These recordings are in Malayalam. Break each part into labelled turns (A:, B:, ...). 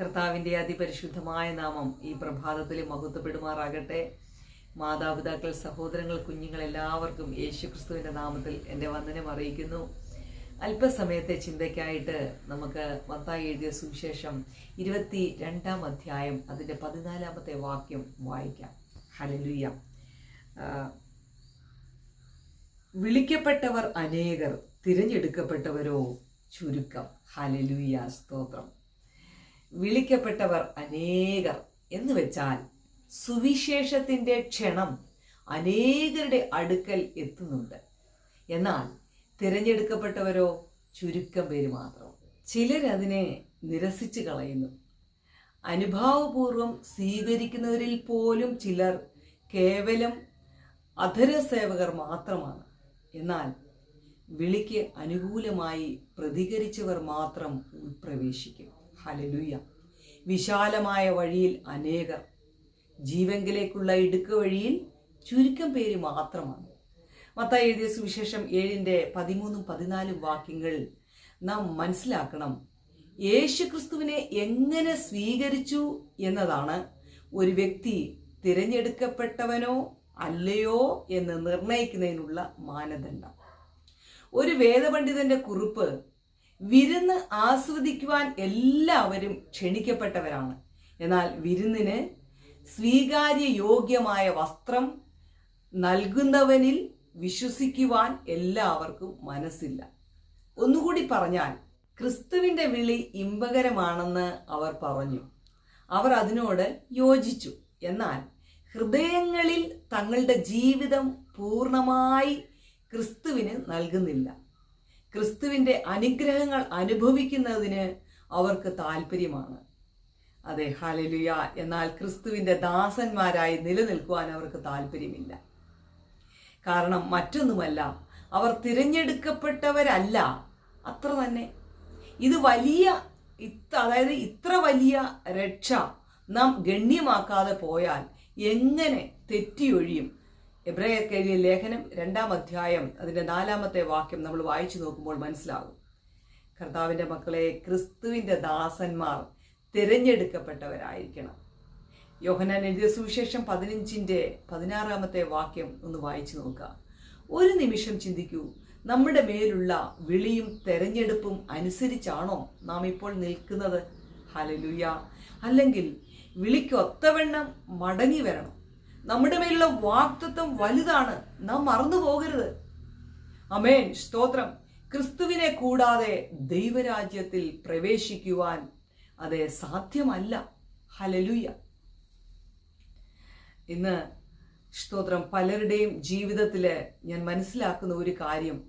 A: കർത്താവിന്റെ അതിപരിശുദ്ധമായ നാമം ഈ പ്രഭാതത്തിൽ മഹത്വപ്പെടുമാറാകട്ടെ. മാതാപിതാക്കൾ സഹോദരങ്ങൾ കുഞ്ഞുങ്ങൾ എല്ലാവർക്കും യേശു ക്രിസ്തുവിന്റെ നാമത്തിൽ എന്റെ വന്ദനം അറിയിക്കുന്നു. അല്പസമയത്തെ ചിന്തയ്ക്കായിട്ട് നമുക്ക് മത്തായി എഴുതിയ സുവിശേഷം ഇരുപത്തി രണ്ടാം അധ്യായം അതിന്റെ പതിനാലാമത്തെ വാക്യം വായിക്കാം. ഹലലുയ വിളിക്കപ്പെട്ടവർ അനേകർ തിരഞ്ഞെടുക്കപ്പെട്ടവരോ ചുരുക്കം. ഹലലുയ സ്തോത്രം. വിളിക്കപ്പെട്ടവർ അനേകർ എന്ന് വെച്ചാൽ സുവിശേഷത്തിന്റെ ക്ഷണം അനേകരുടെ അടുക്കൽ എത്തുന്നുണ്ട്. എന്നാൽ തിരഞ്ഞെടുക്കപ്പെട്ടവരോ ചുരുക്കം പേര് മാത്രം. ചിലരതിനെ നിരസിച്ച് കളയുന്നു. അനുഭാവപൂർവം സ്വീകരിക്കുന്നവരിൽ പോലും ചിലർ കേവലം അധരസേവകർ മാത്രമാണ്. എന്നാൽ വിളിക്ക് അനുകൂലമായി പ്രതികരിച്ചവർ മാത്രം ഉൾപ്രവേശിക്കും. ഹലലുയ വിശാലമായ വഴിയിൽ അനേകർ ജീവങ്കിലേക്കുള്ള ഇടുക്ക് വഴിയിൽ ചുരുക്കം പേര് മാത്രമാണ്. മത്തായി എഴുതിയ സുവിശേഷം ഏഴിന്റെ പതിമൂന്നും പതിനാലും വാക്യങ്ങൾ നാം മനസ്സിലാക്കണം. യേശുക്രിസ്തുവിനെ എങ്ങനെ സ്വീകരിച്ചു എന്നതാണ്. ഒരു വ്യക്തി തിരഞ്ഞെടുക്കപ്പെട്ടവനോ അല്ലയോ എന്ന് നിർണയിക്കുന്നതിനുള്ള മാനദണ്ഡം. ഒരു വേദപണ്ഡിതന്റെ കുറിപ്പ് വിരുന്ന് ആസ്വദിക്കുവാൻ എല്ലാവരും ക്ഷണിക്കപ്പെട്ടവരാണ്. എന്നാൽ വിരുന്നിന് സ്വീകാര്യ യോഗ്യമായ വസ്ത്രം നൽകുന്നവനിൽ വിശ്വസിക്കുവാൻ എല്ലാവർക്കും മനസ്സില്ല. ഒന്നുകൂടി പറഞ്ഞാൽ ക്രിസ്തുവിന്റെ വിളി ഇമ്പകരമാണെന്ന് അവർ പറഞ്ഞു. അവർ അതിനോട് യോജിച്ചു. എന്നാൽ ഹൃദയങ്ങളിൽ തങ്ങളുടെ ജീവിതം പൂർണമായി ക്രിസ്തുവിന് നൽകുന്നില്ല. ക്രിസ്തുവിന്റെ അനുഗ്രഹങ്ങൾ അനുഭവിക്കുന്നതിന് അവർക്ക് താല്പര്യമാണ് അതെ ഹാലലുയ എന്നാൽ ക്രിസ്തുവിന്റെ ദാസന്മാരായി നിലനിൽക്കുവാൻ അവർക്ക് താല്പര്യമില്ല കാരണം മറ്റൊന്നുമല്ല അവർ തിരഞ്ഞെടുക്കപ്പെട്ടവരല്ല. അത്ര തന്നെ. ഇത് വലിയ ഇത്ര അതായത് ഇത്ര വലിയ രക്ഷ നാം ഗണ്യമാക്കാതെ പോയാൽ എങ്ങനെ തെറ്റിയൊഴിയും? എബ്രായർക്ക് എഴുതിയ ലേഖനം രണ്ടാം അധ്യായം അതിന്റെ നാലാമത്തെ വാക്യം നമ്മൾ വായിച്ചു നോക്കുമ്പോൾ മനസ്സിലാകും. കർത്താവിന്റെ മക്കളെ ക്രിസ്തുവിന്റെ ദാസന്മാർ തിരഞ്ഞെടുക്കപ്പെട്ടവരായിരിക്കണം. യോഹനാൻ എഴുതിയ സുവിശേഷം പതിനഞ്ചിന്റെ പതിനാറാമത്തെ വാക്യം ഒന്ന് വായിച്ചു നോക്കുക. ഒരു നിമിഷം ചിന്തിക്കൂ നമ്മുടെ മേലുള്ള വിളിയും തെരഞ്ഞെടുപ്പും അനുസരിച്ചാണോ നാം ഇപ്പോൾ നിൽക്കുന്നത്? ഹലലുയ അല്ലെങ്കിൽ വിളിക്കൊത്തവണ്ണം മടങ്ങി വരണം. നമ്മുടെ മേലുള്ള വാക്തത്വം വലുതാണ്. നാം മറന്നു പോകരുത്. അമേൻ സ്തോത്രം. ക്രിസ്തുവിനെ കൂടാതെ ദൈവരാജ്യത്തിൽ പ്രവേശിക്കുവാൻ അത് സാധ്യമല്ല. ഹലലുയ ഇന്ന് സ്തോത്രം. പലരുടെയും ജീവിതത്തിൽ ഞാൻ മനസ്സിലാക്കുന്ന ഒരു കാര്യം.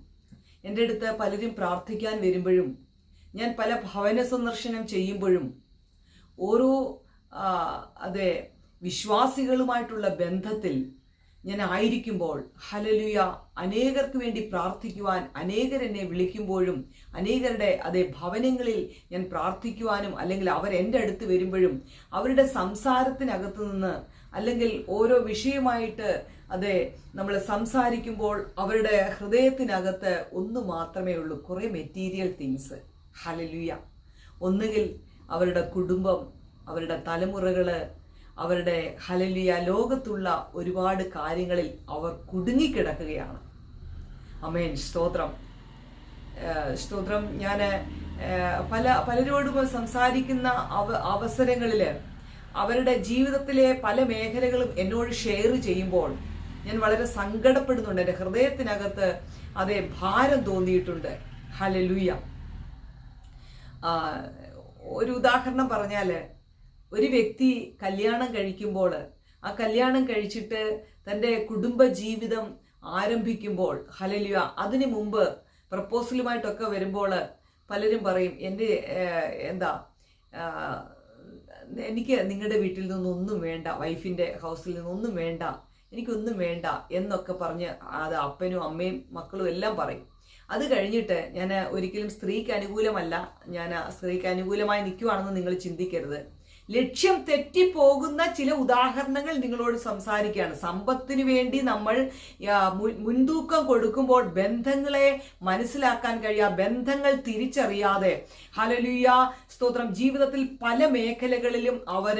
A: എന്റെ അടുത്ത് പലരും പ്രാർത്ഥിക്കാൻ വരുമ്പോഴും ഞാൻ പല ഭവന സന്ദർശനം ചെയ്യുമ്പോഴും ഓരോ അതെ വിശ്വാസികളുമായിട്ടുള്ള ബന്ധത്തിൽ ഞാൻ ആയിരിക്കുമ്പോൾ ഹലലുയ അനേകർക്ക് വേണ്ടി പ്രാർത്ഥിക്കുവാൻ അനേകരെന്നെ വിളിക്കുമ്പോഴും അനേകരുടെ അതേ ഭവനങ്ങളിൽ ഞാൻ പ്രാർത്ഥിക്കുവാനും അല്ലെങ്കിൽ അവർ എന്റെ അടുത്ത് വരുമ്പോഴും അവരുടെ സംസാരത്തിനകത്ത് നിന്ന് അല്ലെങ്കിൽ ഓരോ വിഷയമായിട്ട് അതെ നമ്മൾ സംസാരിക്കുമ്പോൾ അവരുടെ ഹൃദയത്തിനകത്ത് ഒന്ന് മാത്രമേ ഉള്ളൂ. കുറേ മെറ്റീരിയൽ തിങ്സ് ഹലലുയ ഒന്നുകിൽ അവരുടെ കുടുംബം അവരുടെ തലമുറകൾ അവരുടെ ഹലലിയ ലോകത്തുള്ള ഒരുപാട് കാര്യങ്ങളിൽ അവർ കുടുങ്ങിക്കിടക്കുകയാണ്. അമേൻ സ്തോത്രം. സ്തോത്രം. ഞാൻ പല പലരോടും സംസാരിക്കുന്ന അവ അവസരങ്ങളിൽ അവരുടെ ജീവിതത്തിലെ പല മേഖലകളും എന്നോട് ഷെയർ ചെയ്യുമ്പോൾ ഞാൻ വളരെ സങ്കടപ്പെടുന്നുണ്ട്. എന്റെ ഹൃദയത്തിനകത്ത് അതേ ഭാരം തോന്നിയിട്ടുണ്ട്. ഹലലുയ ഒരു ഉദാഹരണം പറഞ്ഞാൽ ഒരു വ്യക്തി കല്യാണം കഴിക്കുമ്പോൾ ആ കല്യാണം കഴിച്ചിട്ട് തന്റെ കുടുംബ ജീവിതം ആരംഭിക്കുമ്പോൾ ഹലലിയ അതിനു മുമ്പ് പ്രപ്പോസലുമായിട്ടൊക്കെ വരുമ്പോൾ പലരും പറയും എന്റെ എന്താ എനിക്ക് നിങ്ങളുടെ വീട്ടിൽ നിന്നൊന്നും വേണ്ട വൈഫിന്റെ ഹൗസിൽ നിന്നൊന്നും വേണ്ട എനിക്കൊന്നും വേണ്ട എന്നൊക്കെ പറഞ്ഞ് അത് അപ്പനും അമ്മയും മക്കളും എല്ലാം പറയും. അത് കഴിഞ്ഞിട്ട് ഞാൻ ഒരിക്കലും സ്ത്രീക്ക് അനുകൂലമല്ല ഞാൻ സ്ത്രീക്ക് അനുകൂലമായി നിൽക്കുവാണെന്ന് നിങ്ങൾ ചിന്തിക്കരുത്. ലക്ഷ്യം തെറ്റിപ്പോകുന്ന ചില ഉദാഹരണങ്ങൾ നിങ്ങളോട് സംസാരിക്കുകയാണ്. സമ്പത്തിന് വേണ്ടി നമ്മൾ മുൻതൂക്കം കൊടുക്കുമ്പോൾ ബന്ധങ്ങളെ മനസ്സിലാക്കാൻ കഴിയാ ബന്ധങ്ങൾ തിരിച്ചറിയാതെ. ഹലലുയ സ്തോത്രം. ജീവിതത്തിൽ പല മേഖലകളിലും അവർ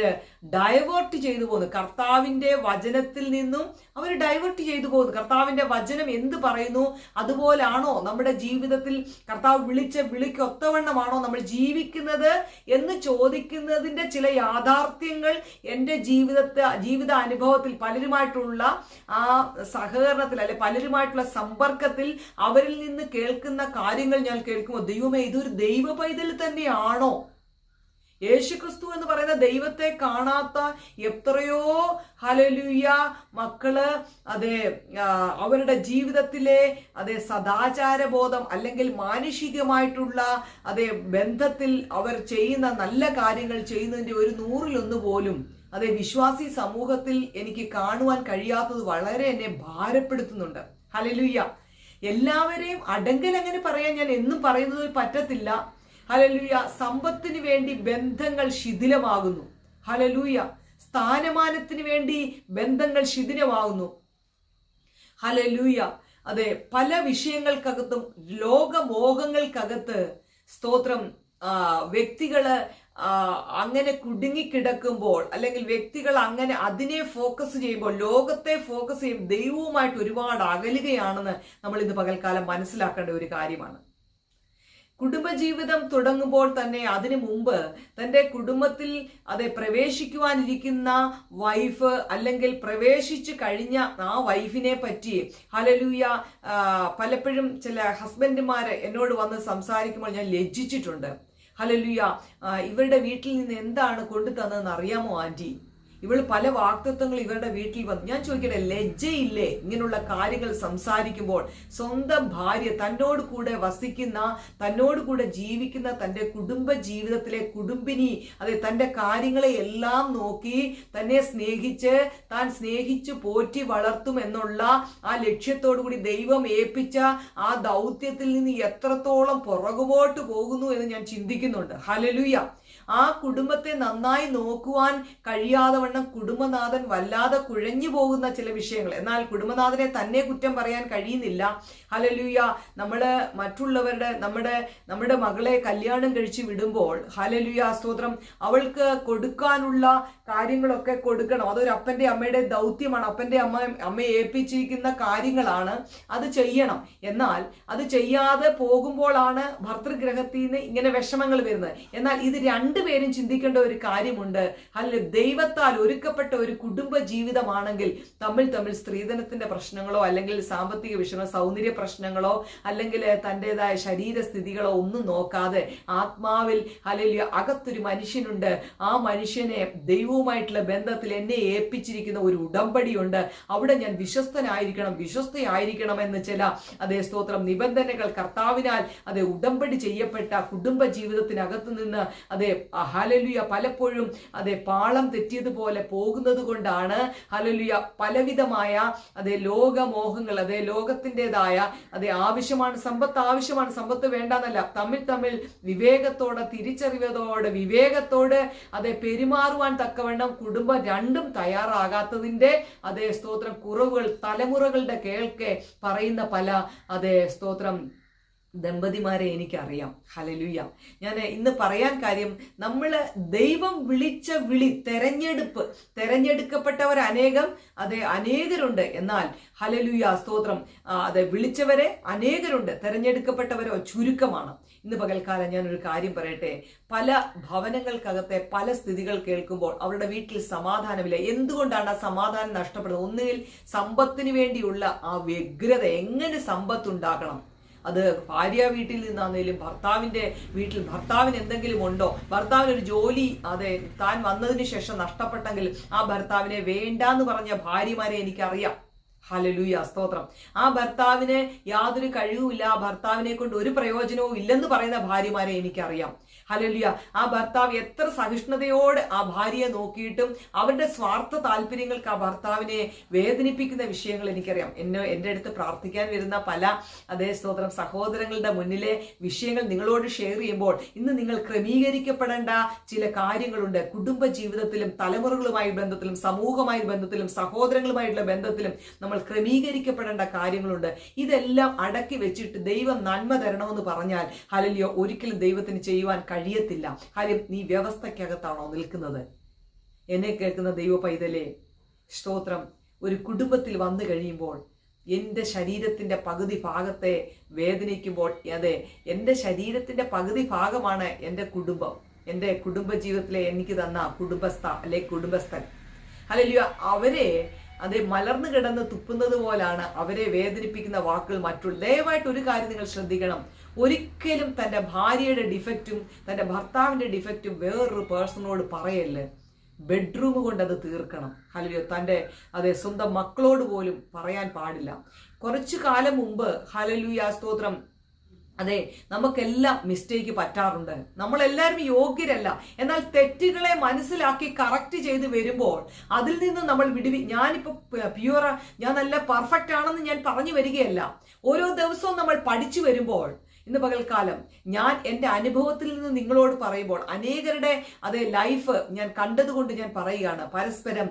A: ഡൈവേർട്ട് ചെയ്തു പോകുന്നു കർത്താവിന്റെ വചനത്തിൽ നിന്നും അവർ ഡൈവേർട്ട് ചെയ്തു പോകുന്നു കർത്താവിന്റെ വചനം എന്ത് പറയുന്നു? അതുപോലാണോ നമ്മുടെ ജീവിതത്തിൽ കർത്താവ് വിളിച്ച വിളിക്ക് ഒത്തവണ്ണമാണോ നമ്മൾ ജീവിക്കുന്നത് എന്ന് ചോദിക്കുന്നതിന്റെ ചില യാഥാർത്ഥ്യങ്ങൾ എന്റെ ജീവിതത്തെ ജീവിത അനുഭവത്തിൽ പലരുമായിട്ടുള്ള ആ സഹകരണത്തിൽ അല്ലെ പലരുമായിട്ടുള്ള സമ്പർക്കത്തിൽ അവരിൽ നിന്ന് കേൾക്കുന്ന കാര്യങ്ങൾ ഞാൻ കേൾക്കുമ്പോൾ ദൈവമേ ഇതൊരു ദൈവ പൈതൽ തന്നെയാണോ? യേശുക്രിസ്തു എന്ന് പറയുന്ന ദൈവത്തെ കാണാത്ത എത്രയോ ഹലലുയ മക്കൾ അതെ അവരുടെ ജീവിതത്തിലെ അതെ സദാചാര ബോധം അല്ലെങ്കിൽ മാനുഷികമായിട്ടുള്ള അതെ ബന്ധത്തിൽ അവർ ചെയ്യുന്ന നല്ല കാര്യങ്ങൾ ചെയ്യുന്നതിന്റെ ഒരു നൂറിലൊന്ന് പോലും അതെ വിശ്വാസി സമൂഹത്തിൽ എനിക്ക് കാണുവാൻ കഴിയാത്തത് വളരെ എന്നെ ഭാരപ്പെടുത്തുന്നുണ്ട്. ഹലലുയ്യ എല്ലാവരെയും അടങ്കൽ അങ്ങനെ പറയാൻ ഞാൻ എന്നും പറയുന്നത് പറ്റത്തില്ല. ഹലലൂയ സമ്പത്തിന് വേണ്ടി ബന്ധങ്ങൾ ശിഥിലമാകുന്നു. ഹലലൂയ സ്ഥാനമാനത്തിന് വേണ്ടി ബന്ധങ്ങൾ ശിഥിലമാകുന്നു. ഹലലൂയ അതെ പല വിഷയങ്ങൾക്കകത്തും ലോകമോഹങ്ങൾക്കകത്ത് സ്തോത്രം വ്യക്തികൾ അങ്ങനെ കുടുങ്ങിക്കിടക്കുമ്പോൾ അല്ലെങ്കിൽ വ്യക്തികൾ അങ്ങനെ അതിനെ ഫോക്കസ് ചെയ്യുമ്പോൾ ലോകത്തെ ഫോക്കസ് ചെയ്യും ദൈവവുമായിട്ട് ഒരുപാട് അകലുകയാണെന്ന് നമ്മൾ ഇന്ന് പകൽക്കാലം മനസ്സിലാക്കേണ്ട ഒരു കാര്യമാണ്. കുടുംബജീവിതം തുടങ്ങുമ്പോൾ തന്നെ അതിനു മുമ്പ് തന്റെ കുടുംബത്തിൽ അതെ പ്രവേശിക്കുവാനിരിക്കുന്ന വൈഫ് അല്ലെങ്കിൽ പ്രവേശിച്ചു കഴിഞ്ഞ ആ വൈഫിനെ പറ്റി ഹലലൂയ പലപ്പോഴും ചില ഹസ്ബൻഡുമാർ എന്നോട് വന്ന് സംസാരിക്കുമ്പോൾ ഞാൻ ലജ്ജിച്ചിട്ടുണ്ട്. ഹലലൂയ ഇവരുടെ വീട്ടിൽ നിന്ന് എന്താണ് കൊണ്ടു തന്നതെന്ന് അറിയാമോ ആന്റി ഇവൾ പല വാക്തത്വങ്ങൾ ഇവരുടെ വീട്ടിൽ വന്നു. ഞാൻ ചോദിക്കട്ടെ ലജ്ജയില്ലേ? ഇങ്ങനെയുള്ള കാര്യങ്ങൾ സംസാരിക്കുമ്പോൾ സ്വന്തം ഭാര്യ തന്നോട് കൂടെ വസിക്കുന്ന തന്നോട് കൂടെ ജീവിക്കുന്ന തന്റെ കുടുംബ ജീവിതത്തിലെ കുടുംബിനി അതെ തന്റെ കാര്യങ്ങളെ എല്ലാം നോക്കി തന്നെ സ്നേഹിച്ച് താൻ സ്നേഹിച്ച് പോറ്റി വളർത്തും എന്നുള്ള ആ ലക്ഷ്യത്തോടു കൂടി ദൈവം ഏൽപ്പിച്ച ആ ദൗത്യത്തിൽ നിന്ന് എത്രത്തോളം പുറകുപോട്ട് പോകുന്നു എന്ന് ഞാൻ ചിന്തിക്കുന്നുണ്ട്. ഹലലുയ ആ കുടുംബത്തെ നന്നായി നോക്കുവാൻ കഴിയാതെ വണ്ണം കുടുംബനാഥൻ വല്ലാതെ കുഴഞ്ഞു പോകുന്ന ചില വിഷയങ്ങൾ. എന്നാൽ കുടുംബനാഥനെ തന്നെ കുറ്റം പറയാൻ കഴിയുന്നില്ല. ഹലലുയ നമ്മൾ മറ്റുള്ളവരുടെ നമ്മുടെ നമ്മുടെ മകളെ കല്യാണം കഴിച്ച് വിടുമ്പോൾ ഹലലൂയ സ്തോത്രം. അവൾക്ക് കൊടുക്കാനുള്ള കാര്യങ്ങളൊക്കെ കൊടുക്കണം. അതൊരു അപ്പന്റെ അമ്മയുടെ ദൗത്യമാണ്. അപ്പന്റെ അമ്മ അമ്മയെ ഏൽപ്പിച്ചിരിക്കുന്ന കാര്യങ്ങളാണ് അത് ചെയ്യണം. എന്നാൽ അത് ചെയ്യാതെ പോകുമ്പോഴാണ് ഭർത്തൃഗ്രഹത്തിൽ നിന്ന് ഇങ്ങനെ വിഷമങ്ങൾ വരുന്നത്. എന്നാൽ ഇത് രണ്ടുപേരും ചിന്തിക്കേണ്ട ഒരു കാര്യമുണ്ട്. അല്ല ദൈവത്താൽ ഒരുക്കപ്പെട്ട ഒരു കുടുംബ ജീവിതമാണെങ്കിൽ തമ്മിൽ തമ്മിൽ സ്ത്രീധനത്തിന്റെ പ്രശ്നങ്ങളോ അല്ലെങ്കിൽ സാമ്പത്തിക വിഷയമോ സൗന്ദര്യ പ്രശ്നങ്ങളോ അല്ലെങ്കിൽ തന്റെതായ ശരീരസ്ഥിതികളോ ഒന്നും നോക്കാതെ ആത്മാവിൽ അല്ലെങ്കിൽ അകത്തൊരു മനുഷ്യനുണ്ട്. ആ മനുഷ്യനെ ദൈവവുമായിട്ടുള്ള ബന്ധത്തിൽ എന്നെ ഏൽപ്പിച്ചിരിക്കുന്ന ഒരു ഉടമ്പടിയുണ്ട്. അവിടെ ഞാൻ വിശ്വസ്തനായിരിക്കണം വിശ്വസ്തയായിരിക്കണം എന്ന് ചില അതേ സ്തോത്രം നിബന്ധനകൾ കർത്താവിനാൽ അതെ ഉടമ്പടി ചെയ്യപ്പെട്ട കുടുംബ ജീവിതത്തിനകത്ത് നിന്ന് അതെ ഹലലുയ പലപ്പോഴും അതെ പാളം തെറ്റിയതുപോലെ പോകുന്നത് കൊണ്ടാണ് ഹലലുയ പലവിധമായ അതെ ലോകമോഹങ്ങൾ അതെ ലോകത്തിന്റെതായ അതെ ആവശ്യമാണ് സമ്പത്ത് ആവശ്യമാണ് സമ്പത്ത് വേണ്ടെന്നല്ല. തമ്മിൽ തമ്മിൽ വിവേകത്തോടെ തിരിച്ചറിവതോടെ വിവേകത്തോടെ അതെ പെരുമാറുവാൻ തക്കവണ്ണം കുടുംബം രണ്ടും തയ്യാറാകാത്തതിന്റെ അതേ സ്തോത്രം കുറവുകൾ തലമുറകളുടെ കേൾക്കെ പറയുന്ന പല അതേ സ്തോത്രം ദമ്പതിമാരെ എനിക്കറിയാം. ഹലലുയ ഞാൻ ഇന്ന് പറയാൻ കാര്യം നമ്മൾ ദൈവം വിളിച്ച വിളി തെരഞ്ഞെടുപ്പ് തെരഞ്ഞെടുക്കപ്പെട്ടവർ അനേകം അതെ അനേകരുണ്ട്. എന്നാൽ ഹലലുയ സ്തോത്രം. അതെ വിളിച്ചവരെ അനേകരുണ്ട്. തെരഞ്ഞെടുക്കപ്പെട്ടവരോ ചുരുക്കമാണ്. ഇന്ന് പകൽക്കാലം ഞാനൊരു കാര്യം പറയട്ടെ. പല ഭവനങ്ങൾക്കകത്തെ പല സ്ഥിതികൾ കേൾക്കുമ്പോൾ അവരുടെ വീട്ടിൽ സമാധാനമില്ല. എന്തുകൊണ്ടാണ് ആ സമാധാനം നഷ്ടപ്പെടുന്നത്? ഒന്നുകിൽ സമ്പത്തിന് വേണ്ടിയുള്ള ആ വ്യഗ്രത. എങ്ങനെ സമ്പത്ത് ഉണ്ടാക്കണം അത് ഭാര്യ വീട്ടിൽ നിന്നാണെങ്കിലും ഭർത്താവിന്റെ വീട്ടിൽ ഭർത്താവിന് എന്തെങ്കിലും ഉണ്ടോ? ഭർത്താവിന് ഒരു ജോലി അതെ താൻ വന്നതിന് ശേഷം നഷ്ടപ്പെട്ടെങ്കിൽ ആ ഭർത്താവിനെ വേണ്ടാന്ന് പറഞ്ഞ ഭാര്യമാരെ എനിക്കറിയാം. ഹലലൂയ സ്തോത്രം. ആ ഭർത്താവിന് യാതൊരു കഴിവുമില്ല ആ ഭർത്താവിനെ കൊണ്ട് ഒരു പ്രയോജനവും ഇല്ലെന്ന് പറയുന്ന ഭാര്യമാരെ എനിക്കറിയാം. ഹലലുയ ആ ഭർത്താവ് എത്ര സഹിഷ്ണുതയോട് ആ ഭാര്യയെ നോക്കിയിട്ടും അവരുടെ സ്വാർത്ഥ താല്പര്യങ്ങൾക്ക് ആ ഭർത്താവിനെ വേദനിപ്പിക്കുന്ന വിഷയങ്ങൾ എനിക്കറിയാം. എന്നെ എന്റെ അടുത്ത് പ്രാർത്ഥിക്കാൻ വരുന്ന പല അതേ സ്തോത്രം സഹോദരങ്ങളുടെ മുന്നിലെ വിഷയങ്ങൾ നിങ്ങളോട് ഷെയർ ചെയ്യുമ്പോൾ ഇന്ന് നിങ്ങൾ ക്രമീകരിക്കപ്പെടേണ്ട ചില കാര്യങ്ങളുണ്ട്. കുടുംബ ജീവിതത്തിലും തലമുറകളുമായി ബന്ധത്തിലും സമൂഹമായി ബന്ധത്തിലും സഹോദരങ്ങളുമായിട്ടുള്ള ബന്ധത്തിലും നമ്മൾ ക്രമീകരിക്കപ്പെടേണ്ട കാര്യങ്ങളുണ്ട്. ഇതെല്ലാം അടക്കി വെച്ചിട്ട് ദൈവം നന്മ തരണമെന്ന് പറഞ്ഞാൽ ഹലലിയോ ഒരിക്കലും ദൈവത്തിന് ചെയ്യുവാൻ കഴിയത്തില്ല. കാര്യം നീ വ്യവസ്ഥയ്ക്കകത്താണോ നിൽക്കുന്നത്? എന്നെ കേൾക്കുന്ന ദൈവ പൈതലെ സ്തോത്രം. ഒരു കുടുംബത്തിൽ വന്നു കഴിയുമ്പോൾ എന്റെ ശരീരത്തിന്റെ പകുതി ഭാഗത്തെ വേദനിക്കുമ്പോൾ അതെ എന്റെ ശരീരത്തിന്റെ പകുതി ഭാഗമാണ് എന്റെ കുടുംബം. എന്റെ കുടുംബ ജീവിതത്തിലെ എനിക്ക് തന്ന കുടുംബസ്ഥ അല്ലെ കുടുംബസ്ഥൻ. അല്ലല്ലോ അവരെ അത് മലർന്നു കിടന്ന് തുപ്പുന്നത് പോലാണ് അവരെ വേദനിപ്പിക്കുന്ന വാക്കുകൾ മറ്റുള്ള. ദയവായിട്ട് ഒരു കാര്യം നിങ്ങൾ ശ്രദ്ധിക്കണം. ഒരിക്കലും തന്റെ ഭാര്യയുടെ ഡിഫക്റ്റും തന്റെ ഭർത്താവിന്റെ ഡിഫക്റ്റും വേറൊരു പേഴ്സണോട് പറയല്ല? ബെഡ്റൂം കൊണ്ട് അത് തീർക്കണം. ഹലലിയോ തന്റെ അതെ സ്വന്തം മക്കളോട് പോലും പറയാൻ പാടില്ല. കുറച്ചു കാലം മുമ്പ് ഹലലുയ സ്തോത്രം. അതെ നമുക്കെല്ലാം മിസ്റ്റേക്ക് പറ്റാറുണ്ട്. നമ്മളെല്ലാവരും യോഗ്യരല്ല. എന്നാൽ തെറ്റുകളെ മനസ്സിലാക്കി കറക്റ്റ് ചെയ്ത് വരുമ്പോൾ അതിൽ നിന്ന് നമ്മൾ വിടുവി ഞാനിപ്പോൾ പ്യുവറാ ഞാൻ നല്ല പെർഫെക്റ്റ് ആണെന്ന് ഞാൻ പറഞ്ഞു വരികയല്ല. ഓരോ ദിവസവും നമ്മൾ പഠിച്ചു വരുമ്പോൾ ഇന്ന് പകൽക്കാലം ഞാൻ എന്റെ അനുഭവത്തിൽ നിന്ന് നിങ്ങളോട് പറയുമ്പോൾ അനേകരുടെ അതേ ലൈഫ് ഞാൻ കണ്ടതുകൊണ്ട് ഞാൻ പറയുകയാണ്. പരസ്പരം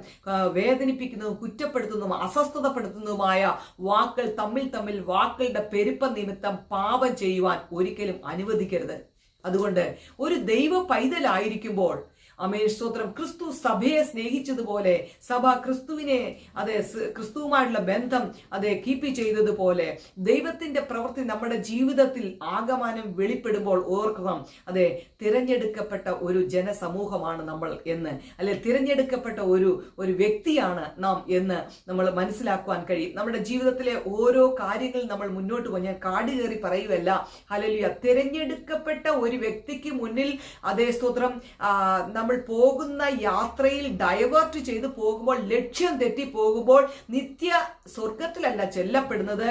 A: വേദനിപ്പിക്കുന്നതും കുറ്റപ്പെടുത്തുന്നതും അസ്വസ്ഥതപ്പെടുത്തുന്നതുമായ വാക്കുകൾ തമ്മിൽ തമ്മിൽ വാക്കുകളുടെ പെരുപ്പ നിമിത്തം പാപം ചെയ്യുവാൻ ഒരിക്കലും അനുവദിക്കരുത്. അതുകൊണ്ട് ഒരു ദൈവ പൈതലായിരിക്കുമ്പോൾ അമേ സ്തോത്രം. ക്രിസ്തു സഭയെ സ്നേഹിച്ചതുപോലെ സഭ ക്രിസ്തുവിനെ അതെ ക്രിസ്തുവുമായിട്ടുള്ള ബന്ധം അതെ കീപ്പ് ചെയ്തതുപോലെ ദൈവത്തിന്റെ പ്രവൃത്തി നമ്മുടെ ജീവിതത്തിൽ ആകമാനം വെളിപ്പെടുമ്പോൾ ഓർക്കണം അതെ തിരഞ്ഞെടുക്കപ്പെട്ട ഒരു ജനസമൂഹമാണ് നമ്മൾ എന്ന്. അല്ലെ തിരഞ്ഞെടുക്കപ്പെട്ട ഒരു ഒരു വ്യക്തിയാണ് നാം എന്ന് നമ്മൾ മനസ്സിലാക്കുവാൻ കഴിയും. നമ്മുടെ ജീവിതത്തിലെ ഓരോ കാര്യങ്ങൾ നമ്മൾ മുന്നോട്ട് പോയി. ഞാൻ കാട് കയറി പറയുകയല്ല ഹലലിയ തിരഞ്ഞെടുക്കപ്പെട്ട ഒരു വ്യക്തിക്ക് മുന്നിൽ അതേ സ്തോത്രം നമ്മൾ പോകുന്ന യാത്രയിൽ ഡൈവേർട്ട് ചെയ്ത് പോകുമ്പോൾ ലക്ഷ്യം തെറ്റി പോകുമ്പോൾ നിത്യ സ്വർഗത്തിലല്ല ചെല്ലപ്പെടുന്നത്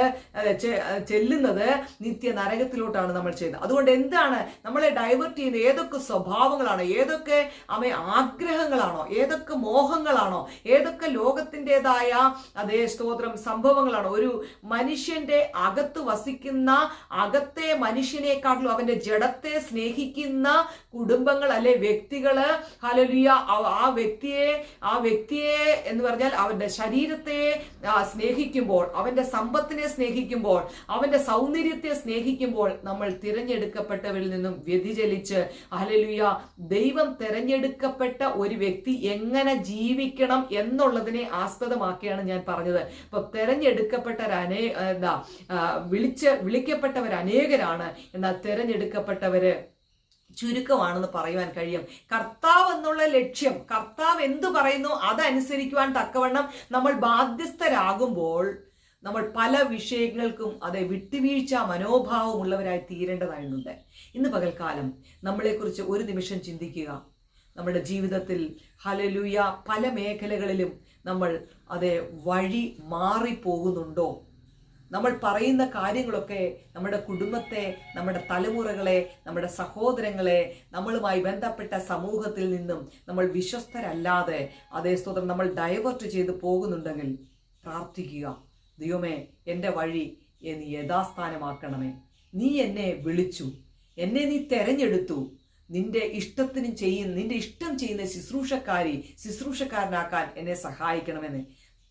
A: ചെല്ലുന്നത് നിത്യ നരകത്തിലോട്ടാണ് നമ്മൾ ചെയ്യുന്നത്. അതുകൊണ്ട് എന്താണ് നമ്മളെ ഡൈവേർട്ട് ചെയ്യുന്ന ഏതൊക്കെ സ്വഭാവങ്ങളാണോ ഏതൊക്കെ അമ ആഗ്രഹങ്ങളാണോ ഏതൊക്കെ മോഹങ്ങളാണോ ഏതൊക്കെ ലോകത്തിന്റെതായ അതേ സ്തോത്രം സംഭവങ്ങളാണോ ഒരു മനുഷ്യന്റെ അകത്ത് വസിക്കുന്ന അകത്തെ മനുഷ്യനെക്കാട്ടിലും അവന്റെ ജഡത്തെ സ്നേഹിക്കുന്ന കുടുംബങ്ങൾ അല്ലെ വ്യക്തികൾ ഹലലിയ ആ വ്യക്തിയെ ആ വ്യക്തിയെ എന്ന് പറഞ്ഞാൽ അവന്റെ ശരീരത്തെ സ്നേഹിക്കുമ്പോൾ അവന്റെ സമ്പത്തിനെ സ്നേഹിക്കുമ്പോൾ അവന്റെ സൗന്ദര്യത്തെ സ്നേഹിക്കുമ്പോൾ നമ്മൾ തിരഞ്ഞെടുക്കപ്പെട്ടവരിൽ നിന്നും വ്യതിചലിച്ച് ഹലലുയ ദൈവം തിരഞ്ഞെടുക്കപ്പെട്ട ഒരു വ്യക്തി എങ്ങനെ ജീവിക്കണം എന്നുള്ളതിനെ ആസ്പദമാക്കിയാണ് ഞാൻ പറഞ്ഞത്. അപ്പൊ തിരഞ്ഞെടുക്കപ്പെട്ടവർ അനേ എന്താ വിളിച്ച് വിളിക്കപ്പെട്ടവർ അനേകരാണ്. എന്നാൽ തിരഞ്ഞെടുക്കപ്പെട്ടവര് ചുരുക്കമാണെന്ന് പറയുവാൻ കഴിയും. കർത്താവ് എന്നുള്ള ലക്ഷ്യം കർത്താവ് എന്തു പറയുന്നു അതനുസരിക്കുവാൻ തക്കവണ്ണം നമ്മൾ ബാധ്യസ്ഥരാകുമ്പോൾ നമ്മൾ പല വിഷയങ്ങൾക്കും അതെ വിട്ടുവീഴ്ച മനോഭാവമുള്ളവരായി തീരേണ്ടതായിട്ടുണ്ട്. ഇന്ന് പകൽക്കാലം നമ്മളെക്കുറിച്ച് ഒരു നിമിഷം ചിന്തിക്കുക. നമ്മുടെ ജീവിതത്തിൽ ഹലലുയ പല മേഖലകളിലും നമ്മൾ അതെ വഴി മാറിപ്പോകുന്നുണ്ടോ? നമ്മൾ പറയുന്ന കാര്യങ്ങളൊക്കെ നമ്മുടെ കുടുംബത്തെ നമ്മുടെ തലമുറകളെ നമ്മുടെ സഹോദരങ്ങളെ നമ്മളുമായി ബന്ധപ്പെട്ട സമൂഹത്തിൽ നിന്നും നമ്മൾ വിശ്വസ്തരല്ലാതെ അതേ സ്തോത്രം നമ്മൾ ഡൈവേർട്ട് ചെയ്ത് പോകുന്നുണ്ടെങ്കിൽ പ്രാർത്ഥിക്കുക. ദൈവമേ എന്റെ വഴി നീ യഥാസ്ഥാനമാക്കണമേ. നീ എന്നെ വിളിച്ചു. എന്നെ നീ തെരഞ്ഞെടുത്തു. നിന്റെ ഇഷ്ടത്തിന് ചെയ്യുന്ന നിന്റെ ഇഷ്ടം ചെയ്യുന്ന ശുശ്രൂഷക്കാരി ശുശ്രൂഷക്കാരനാക്കാൻ എന്നെ സഹായിക്കണമെന്ന്.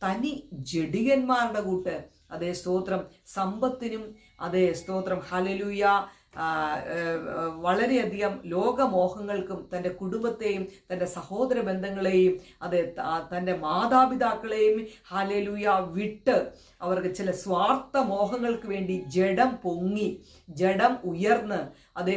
A: തനി ജഡികന്മാരുടെ കൂട്ട്. അതേ സ്തോത്രം. സമ്പത്തിനും അതേ സ്തോത്രം. ഹലലൂയ വളരെയധികം ലോകമോഹങ്ങൾക്കും തന്റെ കുടുംബത്തെയും തന്റെ സഹോദര ബന്ധങ്ങളെയും അതെ തന്റെ മാതാപിതാക്കളെയും ഹലലുയ വിട്ട് അവർക്ക് ചില സ്വാർത്ഥ മോഹങ്ങൾക്ക് വേണ്ടി ജഡം പൊങ്ങി ജഡം ഉയർന്ന്